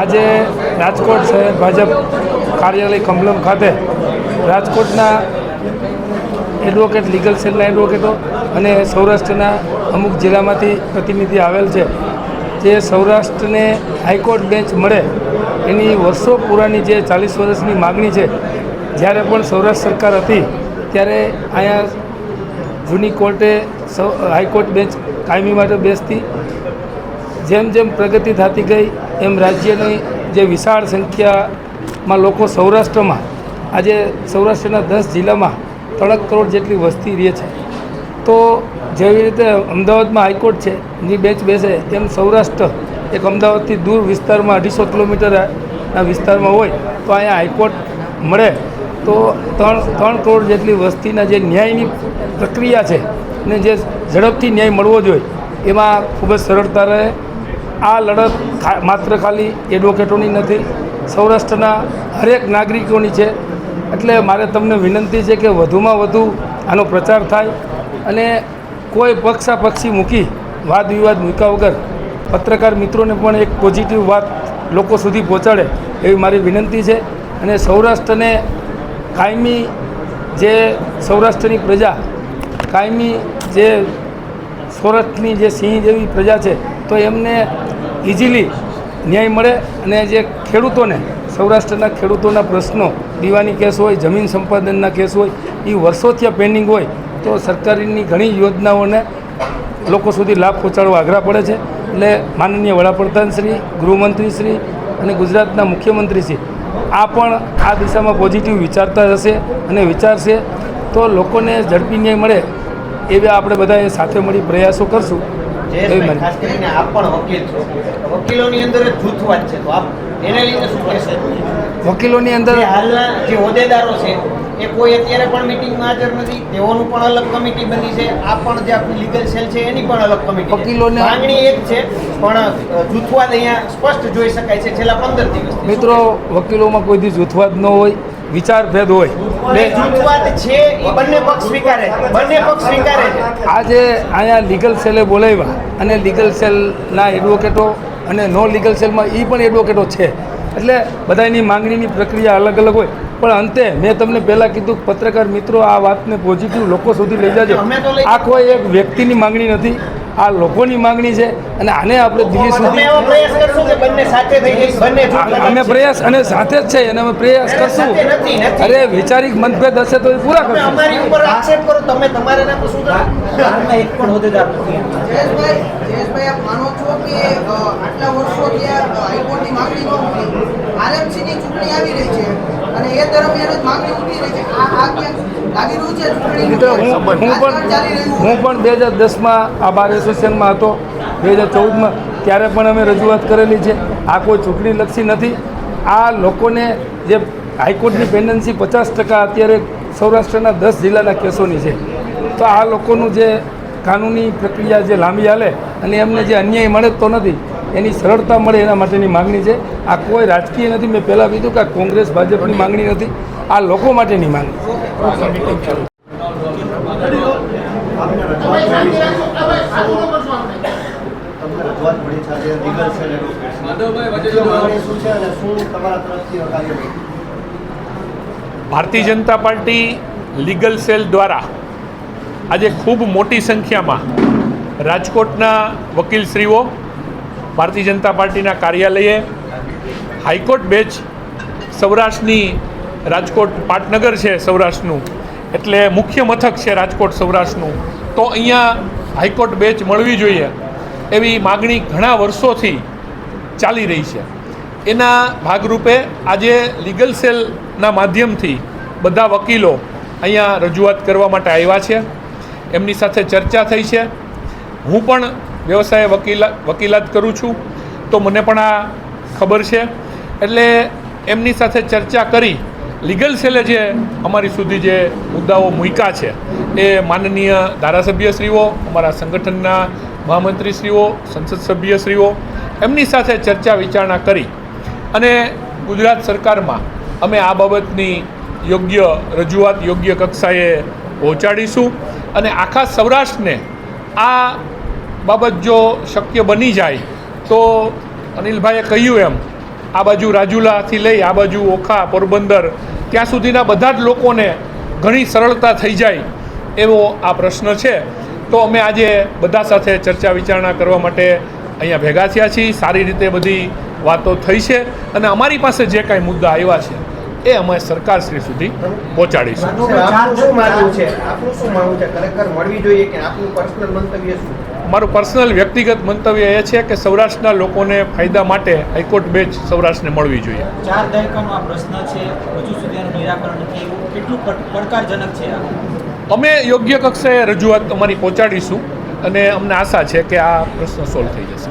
આજે રાજકોટ શહેર ભાજપ કાર્યાલય કમલમ ખાતે રાજકોટના એડવોકેટ લીગલ સેલના એડવોકેટો અને સૌરાષ્ટ્રના અમુક જિલ્લામાંથી પ્રતિનિધિ આવેલ છે. જે સૌરાષ્ટ્રને હાઈકોર્ટ બેન્ચ મળે, એની વર્ષો પુરાની જે ચાલીસ વર્ષની માગણી છે, જ્યારે પણ સૌરાષ્ટ્ર સરકાર હતી, ત્યારે અહીંયા જૂની કોર્ટે સૌ, હાઈકોર્ટ બેન્ચ કાયમી માટે બેસતી. જેમ જેમ પ્રગતિ થતી ગઈ, એમ રાજ્યની જે વિશાળ સંખ્યામાં લોકો સૌરાષ્ટ્રમાં, આજે સૌરાષ્ટ્રના દસ જિલ્લામાં ત્રણ કરોડ જેટલી વસ્તી રહે છે. તો જેવી રીતે અમદાવાદમાં હાઈકોર્ટ છે ની બેચ બેસે તેમ સૌરાષ્ટ્ર એક અમદાવાદથી દૂર વિસ્તારમાં અઢીસો કિલોમીટરના વિસ્તારમાં હોય, તો અહીંયા હાઈકોર્ટ મળે. તો ત્રણ ત્રણ કરોડ જેટલી વસ્તીના જે ન્યાયની પ્રક્રિયા છે, ને જે ઝડપથી ન્યાય મળવો જોઈએ, એમાં ખૂબ જ સરળતા રહે. આ લડત માત્ર ખાલી એડવોકેટોની નથી, સૌરાષ્ટ્રના હરેક નાગરિકોની છે. એટલે મારે તમને વિનંતી છે કે વધુમાં વધુ આનો પ્રચાર થાય અને કોઈ પક્ષાપક્ષી મૂકી વાદ વિવાદ મૂક્યા વગર પત્રકાર મિત્રોને પણ એક પોઝિટિવ વાત લોકો સુધી પહોંચાડે એવી મારી વિનંતી છે. અને સૌરાષ્ટ્રને કાયમી જે સૌરાષ્ટ્રની પ્રજા, કાયમી જે સૌરાષ્ટ્રની જે સિંહ જેવી પ્રજા છે, તો એમને ઇઝીલી ન્યાય મળે અને જે ખેડૂતોને, સૌરાષ્ટ્રના ખેડૂતોના પ્રશ્નો, દીવાની કેસ હોય, જમીન સંપાદનના કેસ હોય, એ વર્ષોથી પેન્ડિંગ હોય, તો સરકારની ઘણી યોજનાઓને લોકો સુધી લાભ પહોંચાડવા આગ્રહ પડે છે. એટલે માનનીય વડાપ્રધાન શ્રી, ગૃહમંત્રી શ્રી અને ગુજરાતના મુખ્યમંત્રી શ્રી, આ પણ આ દિશામાં પોઝિટિવ વિચારતા હશે અને વિચારશે. તો લોકોને ઝડપી ન્યાય મળે એવા આપણે બધાએ સાથે મળી પ્રયાસો કરશું. જયેશભાઈ, ખાસ કરીને આપ પણ વકીલ છો. વકીલોની અંદર જૂથવાદ છે. તો આપ એને લઈને શું કહેશો? વકીલોની અંદર હાલના જે હોદ્દેદારો છે એ કોઈ અત્યારે પણ મિટિંગમાં હાજર નથી. તેઓનું પણ અલગ કમિટી બની છે. આ પણ જે આપણી લીગલ સેલ છે એની પણ અલગ કમિટી વકીલોને- માંગણી એક છે પણ જૂથવાદ અહીંયા સ્પષ્ટ જોઈ શકાય છે. છેલ્લા પંદર દિવસ મિત્રો વકીલોમાં કોઈ દી જૂથવાદ ન હોય વિચાર ભેદ હોય. આજે અહીંયા લીગલ સેલે બોલાવ્યા અને લીગલ સેલના એડવોકેટો અને નો લીગલ સેલમાં એ પણ એડવોકેટો છે. એટલે બધાની માંગણીની પ્રક્રિયા અલગ અલગ હોય. પણ અંતે મેં તમને પહેલાં કીધું પત્રકાર મિત્રો આ વાતને પોઝિટિવ લોકો સુધી લઈ જાજો. આ કોઈ એક વ્યક્તિની માંગણી નથી. આ લોકોની માંગણી છે અને આને આપણે દિલ્હી સુધી પ્રયાસ કરશો કે બંને સાથે થઈ જઈ બંને જૂથવાદ અમે પ્રયાસ અને સાથે જ છે અને અમે પ્રયાસ કરશું. અરે વિચારિક મતભેદ હશે તો એ પૂરા કરશું. આટલા વર્ષોથી આ હાઈકોર્ટની માંગણી ન ઉઠી આરએમસીની ચૂંટણી આવી રહી છે અને એ દરમિયાન જ માંગણી ઉઠી રહી છે. આ આ લાગી રહ્યું છે મિત્રો હું હું પણ હું પણ બે હજાર દસમાં આ બાર એસોસિએશનમાં હતો. બે હજાર ચૌદમાં ત્યારે પણ અમે રજૂઆત કરેલી છે. આ કોઈ ચૂંટણીલક્ષી નથી. આ લોકોને જે હાઈકોર્ટની પેન્ડન્સી પચાસ ટકા અત્યારે સૌરાષ્ટ્રના દસ જિલ્લાના કેસોની છે. તો આ લોકોનું જે કાનૂની પ્રક્રિયા જે લાંબી હાલે અને એમને જે અન્યાય મળે તો નથી. એની સરળતા મળે એના માટેની માગણી છે. આ કોઈ રાજકીય નથી. મેં પહેલાં કીધું કે આ કોંગ્રેસ, ભાજપની માગણી નથી. આ લોકો માટેની માગણી Bharatiya Janata party legal cell દ્વારા આજે ખૂબ મોટી સંખ્યામાં રાજકોટના વકીલશ્રીઓ ભારતીય જનતા પાર્ટીના કાર્યાલયે હાઈકોર્ટ બેચ સૌરાષ્ટ્રની રાજકોટ પાટનગર છે સૌરાષ્ટ્રનું, એટલે મુખ્ય મથક છે રાજકોટ સૌરાષ્ટ્રનું. તો અહીંયા હાઈકોર્ટ બેચ મળવી જોઈએ એવી માગણી ઘણા વર્ષોથી ચાલી રહી છે. એના ભાગરૂપે આજે લીગલ સેલના માધ્યમથી બધા વકીલો અહીંયા રજૂઆત કરવા માટે આવ્યા છે. એમની સાથે ચર્ચા થઈ છે. હું પણ વ્યવસાય વકીલા, વકીલાત કરું છું. તો મને પણ આ ખબર છે. એટલે એમની સાથે ચર્ચા કરી. લીગલ સેલે જે અમારી સુધી જે મુદ્દાઓ મૂક્યા છે, એ માનનીય ધારાસભ્યશ્રીઓ, અમારા સંગઠનના મહામંત્રીશ્રીઓ, સંસદ સભ્યશ્રીઓ, એમની સાથે ચર્ચા વિચારણા કરી. અને ગુજરાત સરકારમાં અમે આ બાબતની યોગ્ય રજૂઆત યોગ્ય કક્ષાએ પહોંચાડીશું. અને આખા સૌરાષ્ટ્રને આ બાબત જો શક્ય બની જાય, તો અનિલભાઈએ કહ્યું એમ, આ બાજુ રાજુલાથી લઈ, આ બાજુ ઓખા, પોરબંદર, ત્યાં સુધીના બધા જ લોકોને ઘણી સરળતા થઈ જાય એવો આ પ્રશ્ન છે. તો અમે આજે બધા સાથે ચર્ચા વિચારણા કરવા માટે અહીંયા ભેગા થયા છીએ. સારી રીતે બધી વાતો થઈ છે અને અમારી પાસે જે કાંઈ મુદ્દા આવ્યા છે, એ અમે સરકારશ્રી સુધી પહોંચાડીશું. શું માનવું છે? આપનું શું માનવું છે? ખરેખર મળવી જોઈએ કે આપનું પર્સનલ મંતવ્ય શું? મારું પર્સનલ વ્યક્તિગત મંતવ્ય એ છે કે સૌરાષ્ટ્રના લોકોને ફાયદા માટે હાઈકોર્ટ બેચ સૌરાષ્ટ્રને મળવી જોઈએ. ચાર દાયકાનો આ પ્રશ્ન છે. હજુ સુધી એનું નિરાકરણ નથી કેટલું પડકારજનક છે અમે યોગ્ય કક્ષાએ રજૂઆત અમારી પહોંચાડીશું અને અમને આશા છે કે આ પ્રશ્ન સોલ્વ થઈ જશે.